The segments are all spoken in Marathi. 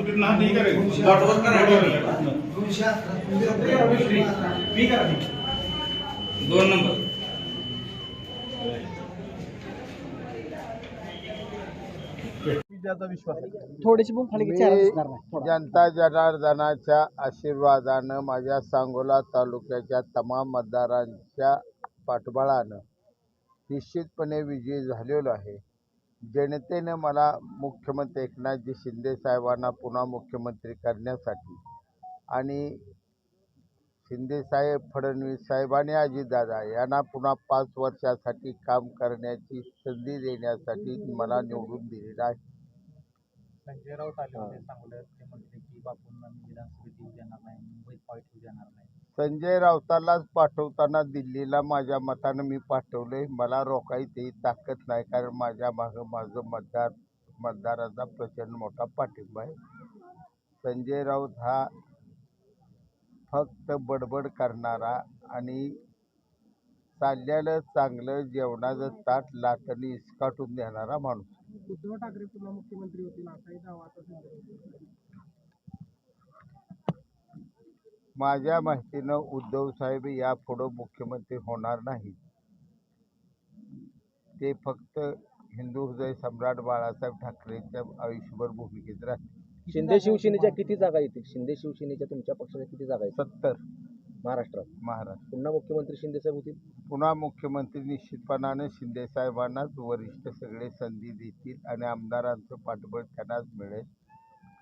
हात नाही करायचं. बॉटवर दोन नंबर. थोडीशी खाली मी जनता जनार्दनाच्या आशीर्वादानं माझ्या सांगोला तालुक्याच्या तमाम मतदारांच्या पाठबळानं निश्चितपणे विजयी झालेलो आहे. जनतेनं मला मुख्यमंत्री एकनाथजी शिंदे साहेबांना पुन्हा मुख्यमंत्री करण्यासाठी आणि शिंदेसाहेब फडणवीस साहेबांनी अजितदादा यांना पुन्हा पाच वर्षासाठी काम करण्याची संधी देण्यासाठी मला निवडून दिलेलं आहे. संजय राऊत आले होते सांगोल्यात ते की संजय राऊतालाच पाठवताना दिल्लीला माझ्या मतानं मी पाठवले मला रोखायची ताकद नाही कारण माझ्या मागं माझं मतदार मतदाराचा प्रचंड मोठा पाठिंबा आहे. संजय राऊत हा फक्त बडबड करणारा आणि चाललेलं चांगलं जेवणाचं ताट लाटणी इसकाटून देणारा माणूस. उद्धव ठाकरे पुन्हा मुख्यमंत्री होतील असाही दावा आता संजय राऊत माझ्या माहितीनं उद्धव साहेब यापुढं मुख्यमंत्री होणार नाही ते फक्त हिंदू हृदय सम्राट बाळासाहेब ठाकरेंच्या आयुष्यभर भूमिकेत राहतील. शिंदे शिवसेनेच्या किती जागा येतील शिंदे शिवसेनेच्या तुमच्या पक्षाच्या किती जागा येतील सत्तर. महाराष्ट्रात. महाराष्ट्र पुन्हा मुख्यमंत्री शिंदे साहेब होतील? पुन्हा मुख्यमंत्री निश्चितपणानं शिंदे साहेबांनाच वरिष्ठ सगळे संधी देतील आणि आमदारांचं पाठबळ त्यांनाच मिळेल.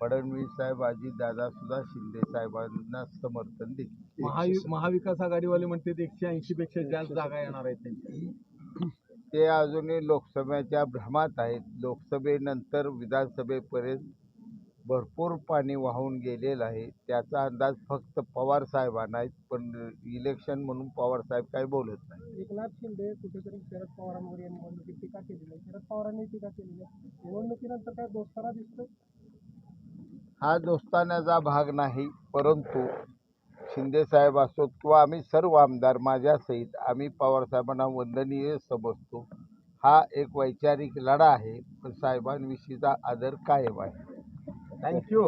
फडणवीस साहेब अजितदादा सुद्धा शिंदे साहेबांना समर्थन देतील. महावि- महाविकास आघाडीवाले म्हणते एकशे ऐंशी पेक्षा जास्त जागा येणार आहेत त्यांच्या ते अजूनही लोकसभेच्या भ्रमात आहेत. लोकसभेनंतर विधानसभेपर्यंत भरपूर पाणी वाहून गेलेलं आहे. त्याचा अंदाज फक्त पवार साहेबांना आहे पण इलेक्शन म्हणून पवार साहेब काही बोलत नाही. एकनाथ शिंदे कुठेतरी शरद पवारांवर निवडणुकीत टीका केलेली आहे. शरद पवारांनी टीका केलेली आहे. निवडणुकीनंतर काय दोस्ताना दिसतो हा दोस्तान्याचा भाग नाही परंतु शिंदेसाहेब असोत किंवा आम्ही सर्व आमदार माझ्यासहित आम्ही पवारसाहेबांना वंदनीय समजतो. हा एक वैचारिक लढा आहे पण साहेबांविषयीचा आदर कायम आहे. थँक्यू